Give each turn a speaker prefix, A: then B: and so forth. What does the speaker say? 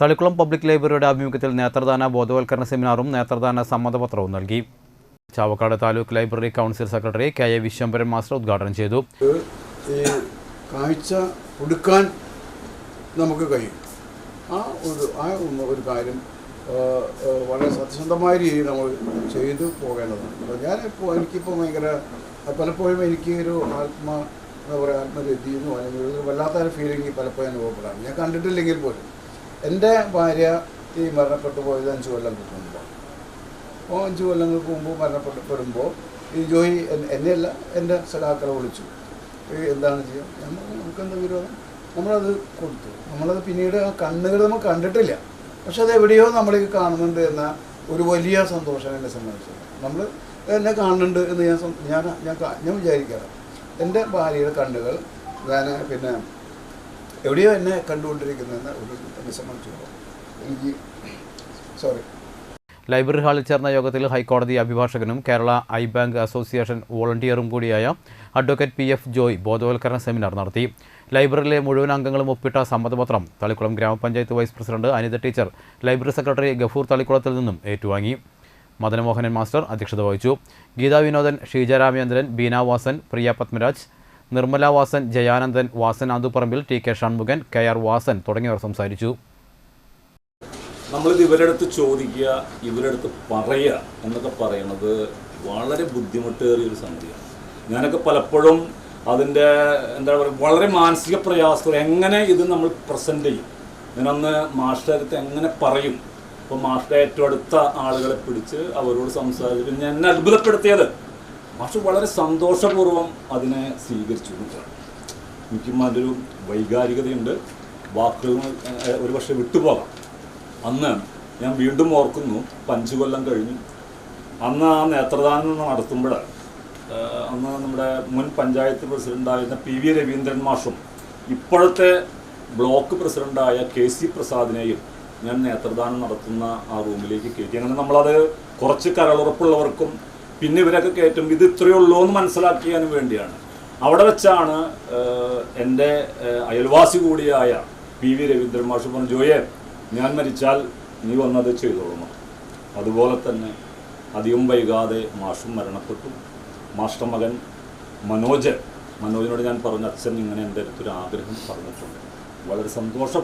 A: Thalikkulam public ലൈബ്രറിയുടെ ആഭിമുഖ്യത്തിൽ നേത്രദാന ബോധവൽക്കരണ സെമിനാറും നേത്രദാന സമ്മതപത്രവും നൽകി. Chavakkad taluk library council secretary K A Viswambharan master ഉദ്ഘാടനം ചെയ്തു.
B: ഈ കാഴ്ച കൊടുക്കാൻ നമുക്ക് കഴിയും. ആ ഒരു ആ ഒരു കാര്യം വളരെ സത്യസന്ധമായ രീതിയിൽ നമ്മൾ ചെയ്തു പോകേണ്ടതാണ്. ഞാനിപ്പോൾ എനിക്കിപ്പോൾ ഭയങ്കര പലപ്പോഴും എനിക്ക് ഒരു ആത്മ എന്താ പറയുക ആത്മരതിയെന്നോ അല്ലെങ്കിൽ വല്ലാത്തൊരു വല്ലാത്ത ഫീലിംഗ് പലപ്പോഴും അനുഭവപ്പെടാറ് ഞാൻ കണ്ടിട്ടില്ലെങ്കിൽ പോലും. എന്റെ ഭാര്യ ഈ മരണപ്പെട്ടു പോയത് അഞ്ച് കൊല്ലങ്ങൾക്ക് മുമ്പ് അപ്പോൾ അഞ്ച് കൊല്ലങ്ങൾക്ക് മുമ്പ് മരണപ്പെട്ടപ്പെടുമ്പോൾ ഈ ജോയി എന്നെയല്ല എന്റെ സഖാക്കളെ വിളിച്ചു. എന്താണ് ചെയ്യുക നമ്മൾ നമുക്കെന്താ വിരോധം? നമ്മളത് കൊടുത്തു. നമ്മളത് പിന്നീട് ആ കണ്ണുകൾ നമ്മൾ കണ്ടിട്ടില്ല. പക്ഷെ അത് എവിടെയോ നമ്മളേക്ക് കാണുന്നുണ്ട് എന്ന ഒരു വലിയ സന്തോഷം എന്നെ സംബന്ധിച്ചത്. നമ്മൾ എന്നെ കാണുന്നുണ്ട് എന്ന് ഞാൻ ഞാൻ ഞാൻ ഞാൻ വിചാരിക്കാറ് എന്റെ ഭാര്യയുടെ കണ്ണുകൾ ഞാൻ പിന്നെ എവിടെയോ എന്നെ കണ്ടുകൊണ്ടിരിക്കുന്നതെന്ന് ഒരു എന്നെ സംബന്ധിച്ചിടത്തോളം. എനിക്ക് സോറി
A: ലൈബ്രറി ഹാളിൽ ചേർന്ന യോഗത്തിൽ ഹൈക്കോടതി അഭിഭാഷകനും കേരള ഐ ബാങ്ക് അസോസിയേഷൻ വോളണ്ടിയറും കൂടിയായ അഡ്വക്കേറ്റ് പി എഫ് ജോയ് ബോധവൽക്കരണ സെമിനാർ നടത്തി. ലൈബ്രറിയിലെ മുഴുവൻ അംഗങ്ങളും ഒപ്പിട്ട സമ്മതപത്രം തളിക്കുളം ഗ്രാമപഞ്ചായത്ത് vice president Anitha teacher library secretary Gafoor തളിക്കുളത്തിൽ നിന്നും ഏറ്റുവാങ്ങി. മദനമോഹനൻ മാസ്റ്റർ അധ്യക്ഷത വഹിച്ചു. Geetha Vinodan Sheeja Ramachandran Beena Vasan Priya Padmaraj Nirmala Vasan Jayanandan Vasan Anthuparambil T K Shanmukhan K R Vasan തുടങ്ങിയവർ സംസാരിച്ചു.
C: നമ്മളിത് ഇവരടുത്ത് ചോദിക്കുക ഇവരടുത്ത് പറയുക എന്നൊക്കെ പറയുന്നത് വളരെ ബുദ്ധിമുട്ടേറിയ ഒരു സംഗതിയാണ്. ഞാനൊക്കെ പലപ്പോഴും അതിന്റെ എന്താ പറയുക വളരെ മാനസിക പ്രയാസം എങ്ങനെ ഇത് നമ്മൾ പ്രസന്റ് ചെയ്യും? ഞാനന്ന് മാസ്റ്റർ എങ്ങനെ പറയും? അപ്പോൾ മാസ്റ്റർ ഏറ്റവും അടുത്ത ആളുകളെ പിടിച്ച് അവരോട് സംസാരിച്ചിട്ട് പിന്നെ എന്നെ അത്ഭുതപ്പെടുത്തിയത് മാസ്റ്റർ വളരെ സന്തോഷപൂർവം അതിനെ സ്വീകരിച്ചു. എനിക്കും അതിലൊരു വൈകാരികതയുണ്ട്. വാക്കുകൾ ഏഹ്, ഒരു പക്ഷേ വിട്ടുപോകാം. അന്ന് ഞാൻ വീണ്ടും ഓർക്കുന്നു പഞ്ചു കൊല്ലം കഴിഞ്ഞു. അന്ന് ആ നേത്രദാനം നടത്തുമ്പോൾ അന്ന് നമ്മുടെ മുൻ പഞ്ചായത്ത് പ്രസിഡന്റായിരുന്ന പി വി രവീന്ദ്രൻ മാഷും ഇപ്പോഴത്തെ ബ്ലോക്ക് പ്രസിഡന്റായ കെ സി പ്രസാദിനെയും ഞാൻ നേത്രദാനം നടത്തുന്ന ആ റൂമിലേക്ക് കയറ്റി. അങ്ങനെ നമ്മളത് കുറച്ച് കരളുറപ്പുള്ളവർക്കും പിന്നെ ഇവരൊക്കെ കയറ്റും ഇത് ഇത്രയേ ഉള്ളൂ എന്ന് മനസ്സിലാക്കിയതിന് വേണ്ടിയാണ്. അവിടെ വെച്ചാണ് എന്റെ അയൽവാസി കൂടിയായ പി വി രവീന്ദ്രൻ മാഷ് പറഞ്ഞു ജോയെ ഞാൻ മരിച്ചാൽ നീ വന്നത് ചെയ്തോളണം അതുപോലെ തന്നെ അധികം വൈകാതെ മാഷും മരണപ്പെട്ടു. മാഷ്ട മകൻ മനോജ് മനോജിനോട് ഞാൻ പറഞ്ഞു അച്ഛൻ ഇങ്ങനെ എന്റെ അടുത്തൊരു ആഗ്രഹം പറഞ്ഞിട്ടുണ്ട്. വളരെ സന്തോഷം